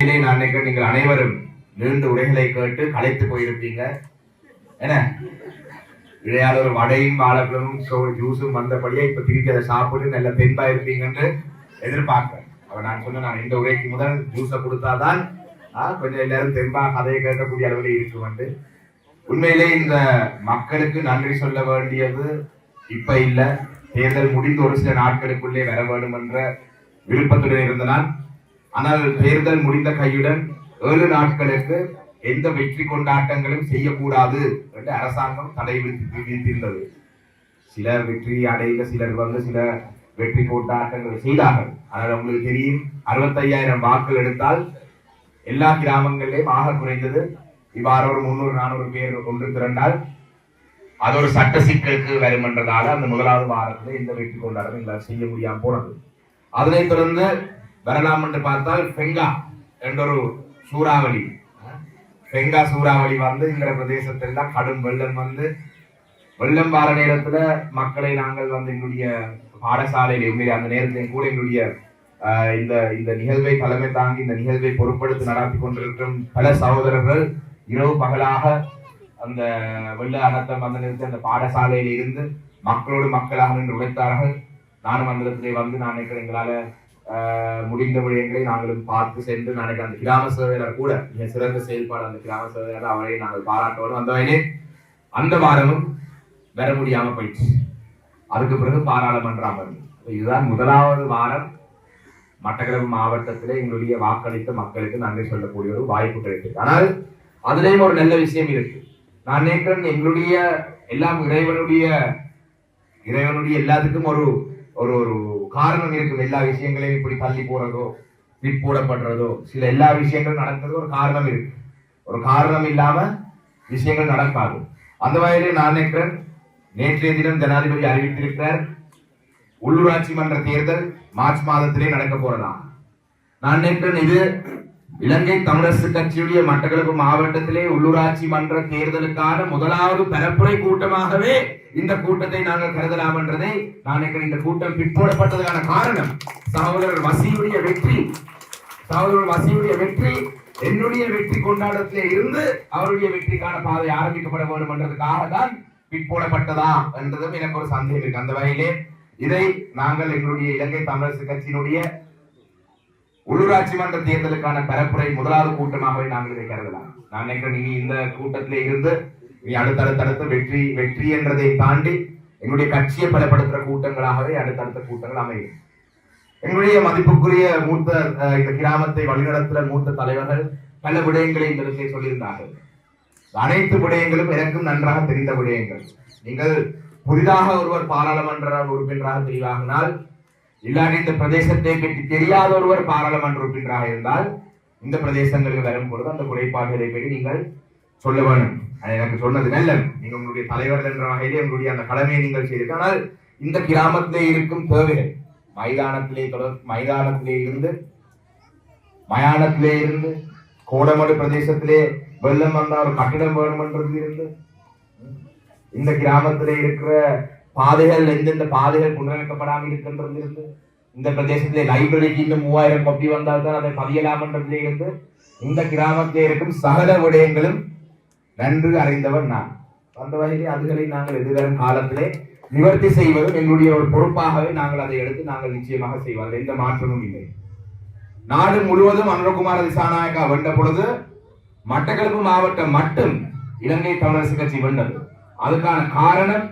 நான் நினைக்கிறேன் நீங்கள் அனைவரும் நீண்ட உரைகளை கேட்டு களைத்து போயிருப்பீங்க. என்ன? இடையால ஒரு வடையும் வாழைப்பழமும் ஜூஸும் வந்தபடியே இப்ப திருப்பி அதை சாப்பிட்டு நல்ல தெம்பா இருப்பீங்கன்னு எதிர்பார்க்கிறேன். அவ நான் சொன்ன நான் இந்த உரைக்கு முதல் ஜூஸை கொடுத்தாதான் ஆஹ் கொஞ்சம் எல்லாரும் தெம்பா கதையை கேட்கக்கூடிய அளவில் இருக்கு வந்து உண்மையிலே இந்த மக்களுக்கு நன்றி சொல்ல வேண்டியது இப்ப இல்ல. தேர்தல் முடிந்து ஒரு சில நாட்களுக்குள்ளே வர வேண்டும் என்ற விருப்பத்துடன் இருந்தனால் ஆனால் தேர்தல் முடிந்த கையுடன் ஏழு நாட்களுக்கு எந்த வெற்றி கொண்டாட்டங்களும் செய்யக்கூடாது என்று அரசாங்கம் தடை விதித்திருந்தது. சிலர் வெற்றி அடைந்த சிலர் வந்து சில வெற்றி கொண்டாட்டங்கள் செய்தார்கள். ஆனால் உங்களுக்கு தெரியும் அறுபத்தையாயிரம் வாக்குகள் எடுத்தால் எல்லா கிராமங்களிலும் ஆக குறைந்தது. இவ்வாறு ஒரு முன்னூறு நானூறு பேர் ஒன்று திரண்டால் அது ஒரு சட்ட சிக்கலுக்கு வரும் என்றதால அந்த முதலாவது வாரத்தில் எந்த வெற்றி கொண்டாட்டம் செய்ய முடியாம போனது. அதனைத் தொடர்ந்து வரலாம் என்று பார்த்தால் பெங்கா என்ற ஒரு சூறாவளி. பெங்கா சூறாவளி வந்து இந்த பிரதேசத்தெல்லாம் கடும் வெள்ளம் வந்து வெள்ளம் வார நேரத்துல மக்களை நாங்கள் வந்து எங்களுடைய பாடசாலையில் எங்களுடைய அந்த நேரத்தில் கூட எங்களுடைய இந்த இந்த நிகழ்வை தலைமை தாங்கி இந்த நிகழ்வை பொருட்படுத்தி நடத்தி கொண்டிருக்கும் பல சகோதரர்கள் இரவு பகலாக அந்த வெள்ள அனர்த்தம் வந்த நேரத்தில் அந்த பாடசாலையில் இருந்து மக்களோடு மக்களாக நின்று உழைத்தார்கள் நானும் அந்த இடத்திலே வந்து நான் நினைக்கிறேன் எங்களால் முடிந்த விடயங்களை நாங்களும் பார்த்து சென்று நான் அந்த கிராம சேவையாளர் கூட மிக சிறந்த செயல்பாடு அந்த கிராம சேவையாளர் அவரை நாங்கள் பாராட்டுவோம் அந்த வகையிலே அந்த வாரமும் வர முடியாம போயிடுச்சு. அதுக்கு பிறகு பாராளுமன்ற அமர்வு. இதுதான் முதலாவது வாரம். மட்டக்களப்பு மாவட்டத்தில் எங்களுடைய வாக்களித்த மக்களுக்கு நன்றி சொல்லக்கூடிய ஒரு வாய்ப்பு கிடைத்தது ஆனால் அதுலேயும் ஒரு நல்ல விஷயம் இருக்கு. நான் நினைக்கிறேன் எங்களுடைய எல்லாம் இறைவனுடைய இறைவனுடைய எல்லாத்துக்கும் ஒரு ஒரு ஒரு காரணம் இருக்குது எல்லா விஷயங்களையும் இப்படி தள்ளி போறதோ விற்போடப்படுறதோ சில எல்லா விஷயங்களும் நடக்கிறது ஒரு காரணம் இருக்கு. ஒரு காரணம் இல்லாம விஷயங்கள் நடக்காது. அந்த வகையிலே நான் நினைக்கிறேன் நேற்றைய தினம் ஜனாதிபதி அறிவித்திருக்கிறார் உள்ளூராட்சி மன்ற தேர்தல் மார்ச் மாதத்திலே நடக்க போறதா. நான் நினைக்கிறேன் இது இலங்கை தமிழரசு கட்சியுடைய மட்டக்களப்பு மாவட்டத்திலே உள்ளூராட்சி மன்ற தேர்தலுக்கான முதலாவது பரப்புரை கூட்டமாகவே இந்த கூட்டத்தை நாங்கள் கருதலாம் என்றதை நான் இந்த கூட்டம் பிற்போடப்பட்டதுக்கான காரணம் சகோதரர் வசியுடைய வெற்றி. சகோதரர் வசியுடைய வெற்றி என்னுடைய வெற்றி கொண்டாடத்திலே இருந்து அவருடைய வெற்றிக்கான பாதை ஆரம்பிக்கப்பட வேண்டும் என்றதுக்காக தான் பிற்போடப்பட்டதா என்றதும் எனக்கு ஒரு சந்தேகம் இருக்கு. அந்த வகையிலே இதை நாங்கள் எங்களுடைய இலங்கை தமிழரசு கட்சியினுடைய உள்ளூராட்சி மன்ற தேர்தலுக்கான பரப்புரை முதலாவது கூட்டமாகவே நாங்கள் இதை கருதலாம். நான் நினைக்கிறேன் இனி இந்த கூட்டத்திலே இருந்து இனி அடுத்தடுத்தடுத்து வெற்றி வெற்றி என்றதை தாண்டி எங்களுடைய கட்சியை பலப்படுத்துற கூட்டங்களாகவே அடுத்தடுத்த கூட்டங்கள் அமையும். எங்களுடைய மதிப்புக்குரிய மூத்த அஹ், இந்த கிராமத்தை வழிநடத்துகிற மூத்த தலைவர்கள் பல விடயங்களை இந்த விஷயம் சொல்லியிருந்தார்கள். அனைத்து விடயங்களும் எனக்கும் நன்றாக தெரிந்த விடயங்கள். நீங்கள் புதிதாக ஒருவர் பாராளுமன்ற உறுப்பினராக தெரிவாகினால் இல்லாட்டி இந்த பிரதேசத்தை பற்றி தெரியாத ஒருவர் பாராளுமன்ற உறுப்பினராக இருந்தால் இந்த பிரதேசங்களுக்கு வரும் பொழுது அந்த குறைபாடுகளை பற்றி நீங்கள் சொல்ல வேணும் எனக்கு சொன்னது நல்ல நீங்க உங்களுடைய தலைவர் என்ற வகையிலே உங்களுடைய அந்த கடமையை நீங்கள் செய்திருக்க ஆனால் இந்த கிராமத்திலே இருக்கும் தேவைகள் மைதானத்திலே தொடர் மைதானத்திலே இருந்து மயானத்திலே இருந்து கோடமடு பிரதேசத்திலே வெள்ளம் வந்தா ஒரு கட்டிடம் வேணுமென்றது இருந்து இந்த கிராமத்திலே இருக்கிற பாதைகள் எந்தெந்த பாதைகள் புனரமைக்கப்படாமல் இருக்கின்றது இந்த பிரதேசத்திலே லைப்ரரிக்கு இன்னும் மூவாயிரம் கொப்பி வந்தால் தான் அதை பதியலாம் என்றதிலே இருந்து இந்த கிராமத்திலே இருக்கும் சகல விடயங்களும் நன்கு அறிந்தவர் நான். அந்த வகையிலே அதுகளை நாங்கள் எதிர்வரும் காலத்திலே நிவர்த்தி செய்வதும் எங்களுடைய ஒரு பொறுப்பாகவே நாங்கள் அதை எடுத்து நாங்கள் நிச்சயமாக செய்வோம் எந்த மாற்றமும் இல்லை. நாடு முழுவதும் அனுரகுமார திசாநாயக்கா வென்ற பொழுது மட்டக்களப்பு மாவட்டம் மட்டும் இலங்கை தமிழரசு கட்சி வென்றது. அதுக்கான காரணம்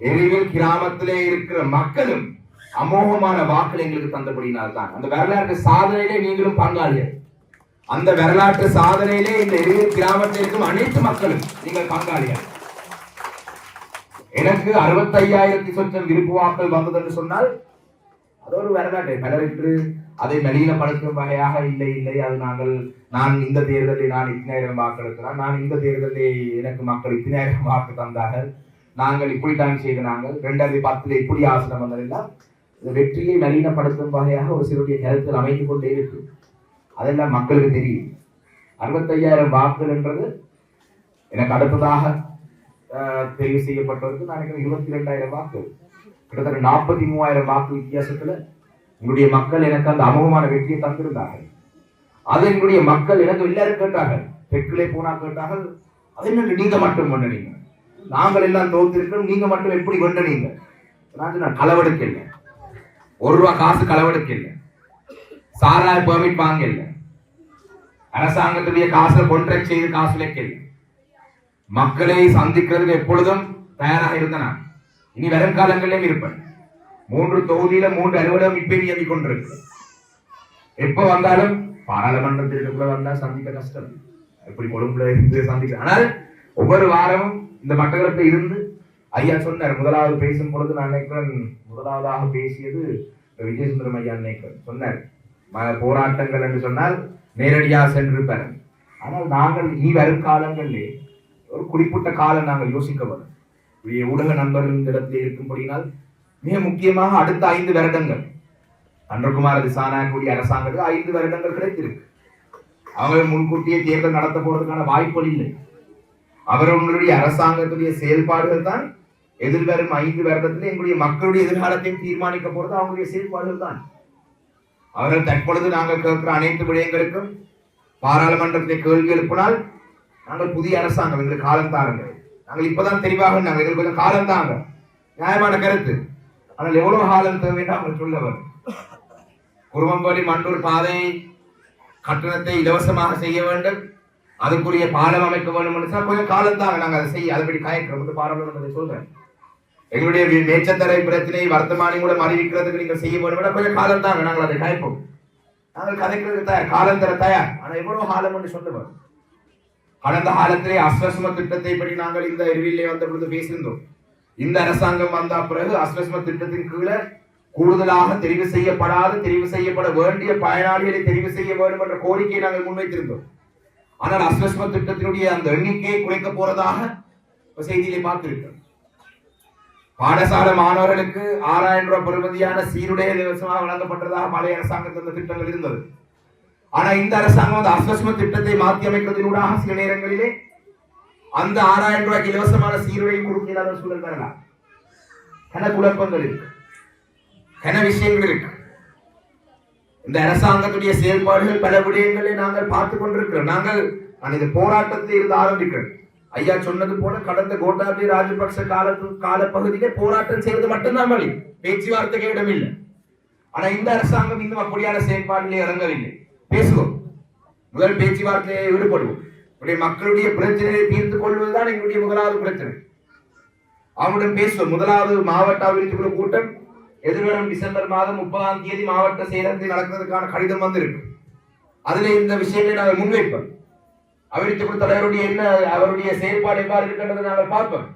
எரிவில் கிராமத்திலே இருக்கிற மக்களும் அமோகமான வாக்கள் எங்களுக்கு தந்தபடினால் தான் அந்த வரலாற்று சாதனையிலே நீங்களும் பங்காளியர் அந்த வரலாற்று சாதனையிலே இந்த எரிவில் கிராமத்தில் இருக்கும் அனைத்து மக்களும் நீங்கள் பங்காளியர் எனக்கு அறுபத்தையாயிரத்தி சொச்சம் விருப்பு வாக்கள் வந்தது என்று சொன்னால் அது ஒரு வரலாற்று. பலருக்கு அதை நளினப்படுத்தும் வகையாக இல்லை இல்லை. அது நாங்கள் நான் இந்த தேர்தலில் நான் இத்தனாயிரம் வாக்களிக்கிறேன் நான் இந்த தேர்தலில் எனக்கு மக்கள் இத்தனாயிரம் வாக்கு தந்தார்கள். நாங்கள் இப்படித்தான் செய்த நாங்கள் ரெண்டாயிரத்தி பத்துல இப்படி ஆசனம் வந்ததெல்லாம் இந்த வெற்றியை நவீனப்படுத்தும் வகையாக ஒரு சிலருடைய கருத்தில் அமைந்து கொண்டே இருக்கு. அதெல்லாம் மக்களுக்கு தெரியும். அறுபத்தையாயிரம் வாக்குகள் என்றது எனக்கு அடுத்ததாக தெரிவு செய்யப்பட்டவருக்கு நான் இருபத்தி ரெண்டாயிரம் வாக்கு கிட்டத்தட்ட நாற்பத்தி மூவாயிரம் வாக்கு வித்தியாசத்துல உங்களுடைய மக்கள் எனக்கு அந்த அமோகமான வெற்றியை தந்திருந்தார்கள். அது எங்களுடைய மக்கள் எனக்கு எல்லாரும் கேட்டார்கள். தெற்கிலே போனா கேட்டார்கள். அது என்ன நீங்க மட்டும் பண்ணுறீங்க நாங்கள் எல்லாம் தோத்திருக்கிறோம். நீங்க மட்டும் எப்படி கொண்டனீங்க? நான் சொன்னேன், களவெடுக்க இல்லை ஒரு ரூபா காசு களவெடுக்க இல்லை சாராய பெர்மிட் வாங்க இல்லை அரசாங்கத்துடைய காசை கொண்ட்ராக்ட் செய்து காசு வைக்க இல்லை மக்களை சந்திக்கிறதுக்கு எப்பொழுதும் தயாராக இருந்த நான். இனி வரும் காலங்களிலும் இருப்பேன். மூன்று தொகுதியில மூன்று அலுவலகம் இப்ப இயங்கிக் கொண்டிருக்கு எப்ப வந்தாலும் பாராளுமன்றத்திற்குள்ள வந்தா சந்திக்க கஷ்டம். எப்படி கொழும்புல இருந்து சந்திக்க ஆனால் ஒவ்வொரு வாரமும் இந்த மட்டக்களப்பில் இருந்து ஐயா சொன்னார் முதலாவது பேசும் பொழுது நான் நினைக்கிறேன் முதலாவதாக பேசியது விஜயசுந்தரம் ஐயா நினைக்கிறேன். சொன்னார் போராட்டங்கள் என்று சொன்னால் நேரடியாக சென்றிருப்பார் ஆனால் நாங்கள் இனி வரும் காலங்களிலே ஒரு குறிப்பிட்ட காலம் நாங்கள் யோசிக்க வரும் ஊடக நண்பர்கள் இந்த இடத்தில் இருக்கும்படினால் மிக முக்கியமாக அடுத்த ஐந்து வருடங்கள். அன்றகுமார் திசானா கூடிய அரசாங்கத்துக்கு ஐந்து வருடங்கள் கிடைத்திருக்கு. அவங்க முன்கூட்டியே தேர்தல் நடத்த போறதுக்கான வாய்ப்புகள் இல்லை. அவரவங்களுடைய அரசாங்கத்துடைய செயல்பாடுகள் தான் எதிர்வரும் ஐந்து வருடத்தில் எங்களுடைய மக்களுடைய எதிர்காலத்தையும் தீர்மானிக்க போறது அவங்களுடைய செயல்பாடுகள் தான். அவர்கள் தற்பொழுது நாங்கள் கேட்கிற அனைத்து விடயங்களுக்கும் பாராளுமன்றத்தை கேள்வி எழுப்பினால் நாங்கள் புதிய அரசாங்கம் எங்களுக்கு காலம் தாருங்கள் நாங்கள் இப்பதான் தெளிவாக நாங்கள் எங்களுக்கு கொஞ்சம் காலம் தாங்க. நியாயமான கருத்து. ஆனால் எவ்வளவு காலம் தேவைன்னு அவங்க சொல்ல வரும் மண்டூர் பாதை கட்டணத்தை இலவசமாக செய்ய வேண்டும். அதுக்குரிய பாலம் அமைக்க வேண்டும் என்று சொன்னா கொஞ்சம் காலம் நாங்கள் அதை செய்ய அதுபடி காயக்கிறோம் வந்து பாராளுமன்றத்தை சொல்றேன். எங்களுடைய மேச்சத்தரை பிரச்சனை வர்த்தமானி கூட அறிவிக்கிறதுக்கு நீங்கள் செய்ய வேண்டும் கொஞ்சம் காலம் தாங்க நாங்கள் அதை காய்ப்போம். நாங்கள் கதைக்கிறதுக்கு தயார் காலம் தர தயார். ஆனால் எவ்வளோ காலம் என்று சொல்லுவோம் கடந்த காலத்திலே அஸ்வஸ்ம திட்டத்தை பற்றி நாங்கள் இந்த அறிவிலே வந்த பொழுது பேசியிருந்தோம். இந்த அரசாங்கம் வந்த பிறகு அஸ்வஸ்ம திட்டத்தின் கீழே கூடுதலாக தெரிவு செய்யப்படாத தெரிவு செய்யப்பட வேண்டிய பயனாளிகளை தெரிவு செய்ய வேண்டும் என்ற கோரிக்கையை நாங்கள் முன்வைத்திருந்தோம். ஆனால் அஸ்வஸ்ம திட்டத்தினுடைய அந்த எண்ணிக்கையை குறைக்க போறதாக செய்தியிலே பார்த்திருக்கிறோம். பாடசாலை மாணவர்களுக்கு ஆறாயிரம் ரூபாய் பெறுமதியான சீருடைய இலவசமாக வழங்கப்பட்டதாக பழைய அரசாங்கத்தில் அந்த திட்டங்கள் இருந்தது. ஆனா இந்த அரசாங்கம் அந்த அஸ்வஸ்ம திட்டத்தை மாற்றி அமைக்கிறதினூடாக சில நேரங்களிலே அந்த ஆறாயிரம் ரூபாய்க்கு இலவசமான சீருடை கொடுக்க இல்லாத சூழல் வரலாம். கன குழப்பங்கள் இருக்கு. கன விஷயங்கள் இருக்கு. இந்த அரசாங்கத்துடைய செயல்பாடுகள் பல விடயங்களை நாங்கள் பார்த்து கொண்டிருக்கிறோம். நாங்கள் நான் இந்த போராட்டத்தில் இருந்து ஆரம்பிக்கிறோம். ஐயா சொன்னது போல கடந்த கோட்டாபி ராஜபக்ச காலத்து காலப்பகுதியிலே போராட்டம் செய்வது மட்டும்தான் வழி. பேச்சுவார்த்தைக்கு இடமில்லை ஆனா இந்த அரசாங்கம் இன்னும் அப்படியான செயல்பாட்டிலே இறங்கவில்லை. பேசுவோம். முதல் பேச்சுவார்த்தையை ஈடுபடுவோம். இப்படி மக்களுடைய பிரச்சனையை தீர்த்து கொள்வதுதான் எங்களுடைய முதலாவது பிரச்சனை. அவனுடன் பேசுவோம். முதலாவது மாவட்ட அபிவிருத்தி குழு கூட்டம் எதிர்வரும் டிசம்பர் மாதம் முப்பதாம் தேதி மாவட்ட செயலகத்தில் நடக்கிறதுக்கான கடிதம் வந்திருக்கு. அதுல இந்த விஷயங்களை நாங்கள் முன்வைப்போம். அபிவிருத்தி குழு தலைவருடைய என்ன அவருடைய செயல்பாடு எவ்வாறு இருக்கின்றதை நாங்கள் பார்ப்போம்.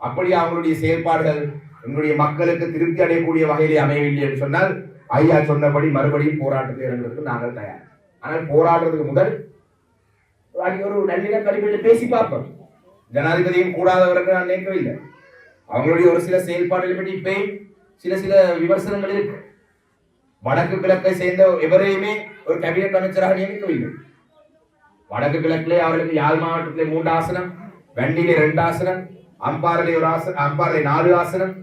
அப்படி அவங்களுடைய செயல்பாடுகள் எங்களுடைய மக்களுக்கு திருப்தி அடையக்கூடிய வகையிலே அமையவில்லை என்று சொன்னால் ஐயா சொன்னபடி மறுபடியும் போராட்டத்தை இறங்குறதுக்கு நாங்கள் தயார். ஆனால் போராடுறதுக்கு முதல் ஒரு நல்லின கல்வியில் பேசி பார்ப்போம். ஜனாதிபதியும் கூடாதவர்கள் நான் நினைக்கவில்லை. அவங்களுடைய ஒரு சில செயல்பாடுகளை பற்றி இப்பயும் சில சில விமர்சனங்கள் இருக்கு. வடக்கு கிழக்கை சேர்ந்த எவரையுமே ஒரு கேபினட் அமைச்சராக நியமிக்கவில்லை. வடக்கு கிழக்கிலே அவர்களுக்கு யாழ் மாவட்டத்திலே மூன்று ஆசனம் வண்டியிலே ரெண்டு ஆசனம் அம்பாரிலே ஒரு ஆசனம் அம்பாரிலே நாலு ஆசனம்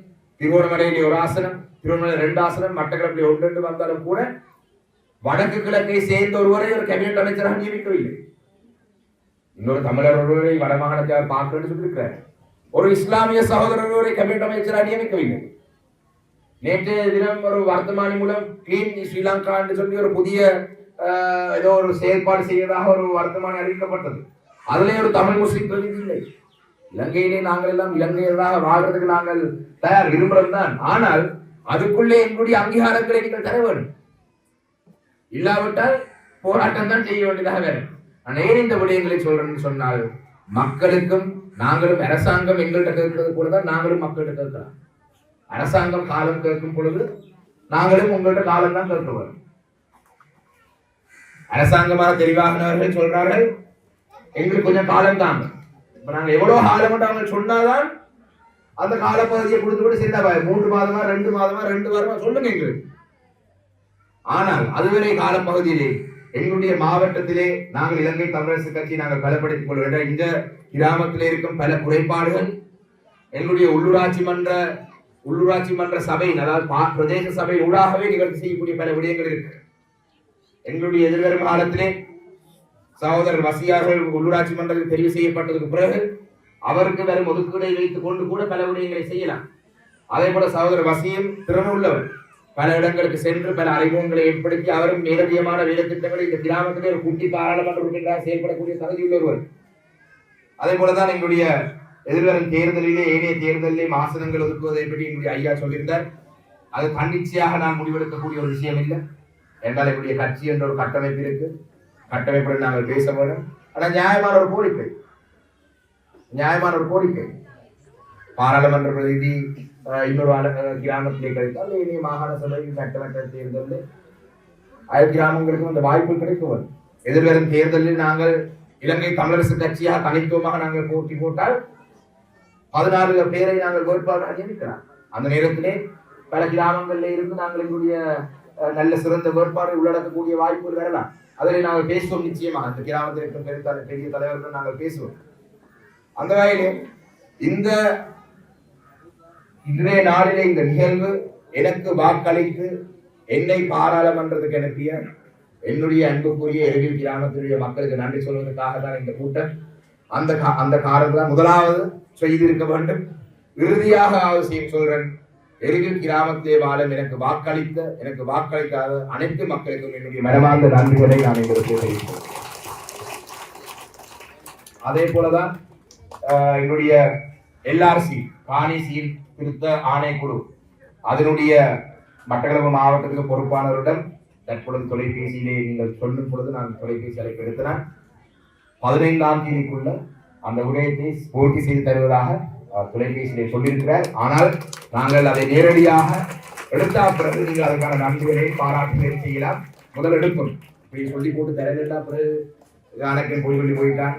திருவோணமலையிலே ஒரு ஆசனம் திருவண்ணாமலை ரெண்டு ஆசனம் மட்டக்களப்பிலே ஒன்று ரெண்டு வந்தாலும் கூட வடக்கு கிழக்கை சேர்ந்த ஒருவரை ஒரு கேபினட் அமைச்சராக நியமிக்கவில்லை. இன்னொரு தமிழர் ஒருவரை வடமாகாணத்தை பார்க்கணும்னு சொல்லியிருக்கிறார். ஒரு இஸ்லாமிய சகோதரர் ஒருவரை கேபினட் அமைச்சராக நியமிக்கவில்லை. நேற்றைய தினம் ஒரு வர்த்தமானி மூலம் கிளீன் ஸ்ரீலங்கா என்று சொல்லி ஒரு புதிய ஆஹ், ஏதோ ஒரு செயற்பாடு செய்வதாக ஒரு வர்த்தமானி அறிவிக்கப்பட்டது. அதிலே ஒரு தமிழ் முஸ்லிம் பிரதிநிதி இல்லை. இலங்கையிலே நாங்கள் எல்லாம் இலங்கையராக வாழ்றதுக்கு நாங்கள் தயார் விரும்புகிறோம் தான் ஆனால் அதுக்குள்ளே எங்களுடைய அங்கீகாரங்களை நீங்கள் தர வேண்டும். இல்லாவிட்டால் போராட்டம் தான் செய்ய வேண்டியதாக வேறு நான் ஏன் இந்த விடயங்களை சொல்றேன்னு சொன்னால் மக்களுக்கும் நாங்களும் அரசாங்கம் எங்கள்கிட்ட இருக்கிறது கூட தான் நாங்களும் மக்கள்கிட்ட இருக்கிறோம் அரசாங்கம் காலம் கேட்கும் பொழுது நாங்களும் உங்கள்கிட்ட காலம் தான் கேட்டுவோம் அரசாங்கமாக தெளிவாகினவர்கள் சொல்றார்கள் எங்களுக்கு கொஞ்சம் காலம் தாங்க. இப்ப நாங்க எவ்வளவு காலம் அவங்க சொன்னாதான் அந்த காலப்பகுதியை கொடுத்து கூட சரி மூன்று மாதமா ரெண்டு மாதமா ரெண்டு வாரமா சொல்லுங்க எங்களுக்கு. ஆனால் அதுவரை காலப்பகுதியிலே எங்களுடைய மாவட்டத்திலே நாங்கள் இலங்கை தமிழரசு கட்சி நாங்கள் பலப்படுத்திக் கொள்கின்ற இந்த கிராமத்திலே இருக்கும் பல குறைபாடுகள் எங்களுடைய உள்ளூராட்சி மன்ற உள்ளூராட்சி மன்ற சபை அதாவது பிரதேச சபை ஊடாகவே நிகழ்ச்சி செய்யக்கூடிய பல விடயங்கள் இருக்கு. எங்களுடைய எதிர்வரும் காலத்திலே சகோதரர் வசியார்கள் உள்ளூராட்சி மன்றத்தில் தெரிவு செய்யப்பட்டதுக்கு பிறகு அவருக்கு வரும் ஒதுக்கீடை வைத்துக் கொண்டு கூட பல விடயங்களை செய்யலாம். அதே போல சகோதரர் வசியும் திறனுள்ளவர் பல இடங்களுக்கு சென்று பல அறிமுகங்களை ஏற்படுத்தி அவரும் மேலதிகமான வேலை திட்டங்களை இந்த கிராமத்திலே ஒரு குட்டி பாராளுமன்ற உறுப்பினராக செயல்படக்கூடிய தகுதியுள்ள ஒருவர் அதே போலதான் எங்களுடைய எதிர்வரும் தேர்தலிலே ஏனைய தேர்தலிலே ஆசனங்கள் ஒதுக்குவதை பற்றி என்னுடைய ஐயா சொல்லியிருந்தார். அது தன்னிச்சையாக நான் முடிவெடுக்கக்கூடிய ஒரு விஷயம் இல்லை என்றால் எங்களுடைய கட்சி என்ற ஒரு கட்டமைப்பு இருக்கு. கட்டமைப்புடன் நாங்கள் பேச வேண்டும். ஆனால் நியாயமான ஒரு கோரிக்கை. நியாயமான ஒரு கோரிக்கை. பாராளுமன்ற பிரதிநிதி இன்னொரு கிராமத்திலே கிடைத்தால் இனி மாகாண சபை சட்டமன்ற தேர்தலில் அயல் கிராமங்களுக்கும் அந்த வாய்ப்பு கிடைக்கும். எதிர்வரும் தேர்தலில் நாங்கள் இலங்கை தமிழரசு கட்சியாக தனித்துவமாக நாங்கள் போட்டி போட்டால் பதினாறு பேரை நாங்கள் வேட்பாளராக நியமிக்கிறார் அந்த நேரத்திலே பல கிராமங்களில் இருந்து நாங்கள் எங்களுடைய நல்ல சிறந்த வேட்பாளரை உள்ளடக்கக்கூடிய வாய்ப்புகள் வரலாம். அதில் நாங்கள் பேசுவோம் நிச்சயமாக. அந்த கிராமத்தில் இருக்கும் பெரிய தலை- பெரிய தலைவர்கள் நாங்கள் பேசுவோம். அந்த வகையிலே இந்த இன்றைய நாளிலே இந்த நிகழ்வு எனக்கு வாக்களித்து என்னை பாராளுமன்றத்துக்கு அனுப்பிய என்னுடைய அன்புக்குரிய எருவில் கிராமத்தினுடைய மக்களுக்கு நன்றி சொல்வதற்காக தான் இந்த கூட்டம் அந்த கா- அந்த காரணத்தில் முதலாவது செய்திருக்க வேண்டும். இறுதியாக அவசியம் சொல்றேன். எருவில் கிராமத்தே வாழும் எனக்கு வாக்களித்த எனக்கு வாக்களிக்காத அனைத்து மக்களுக்கும் என்னுடைய மனமார்ந்த நன்றிகளை நான் எங்களுக்கு தெரிவிக்கிறேன். அதே போலதான் என்னுடைய எல்ஆர்சி காணி சீல் திருத்த ஆணைக்குழு அதனுடைய மட்டக்களப்பு மாவட்டத்துக்கு பொறுப்பானவரிடம் தற்பொழுது தொலைபேசியிலே நீங்கள் சொல்லும் பொழுது நான் தொலைபேசி அழைப்பு எடுத்தேன். பதினைந்தாம் தேதிக்குள்ள அந்த விடயத்தை பூர்த்தி செய்து தருவதாக தொலைபேசியை தொலைபேசியிலே சொல்லியிருக்கிறார். ஆனால் நாங்கள் அதை நேரடியாக எடுத்தா பிறகு நீங்கள் அதற்கான நன்றிகளை பாராட்டுகளை செய்யலாம் முதல் எடுக்கும். இப்படி சொல்லி போட்டு தரவில்லா பிறகு அணைக்கன் போய் சொல்லி போயிட்டான்.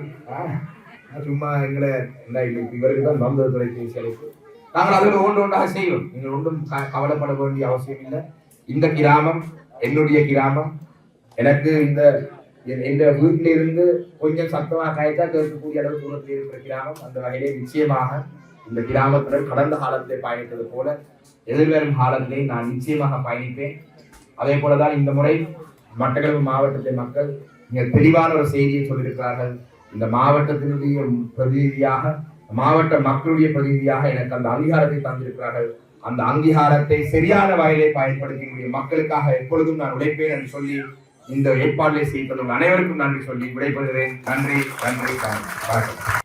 சும்மா எங்களை இந்த இவருக்கு தான் வந்தது தொலைபேசி அழைப்பு. நாங்கள் அதில் ஒன்று ஒன்றாக செய்வோம். நீங்கள் ஒன்றும் க- கவலைப்பட வேண்டிய அவசியம் இல்லை. இந்த கிராமம் என்னுடைய கிராமம் எனக்கு இந்த எந்த வீட்டில இருந்து கொஞ்சம் சத்தமாக காய்ச்சா கேட்கக்கூடிய அளவு தூரத்தில் இருக்கிற கிராமம். அந்த வகையிலே நிச்சயமாக இந்த கிராமத்துடன் கடந்த காலத்திலே பயணித்தது போல எதிர்வரும் காலத்திலே நான் நிச்சயமாக பயணிப்பேன். அதே போலதான் இந்த முறை மட்டக்களப்பு மாவட்டத்தை மக்கள் மிக தெளிவான ஒரு செய்தியை சொல்லியிருக்கிறார்கள். இந்த மாவட்டத்தினுடைய பிரதிநிதியாக மாவட்ட மக்களுடைய பிரதிநிதியாக எனக்கு அந்த அங்கீகாரத்தை தந்திருக்கிறார்கள். அந்த அங்கீகாரத்தை சரியான வகையிலே பயன்படுத்தக்கூடிய மக்களுக்காக எப்பொழுதும் நான் உழைப்பேன் என்று சொல்லி இந்த ஏற்பாடுகளை செய்து அனைவருக்கும் நன்றி சொல்லி விடைபெறுகிறேன். நன்றி நன்றி. வணக்கம்.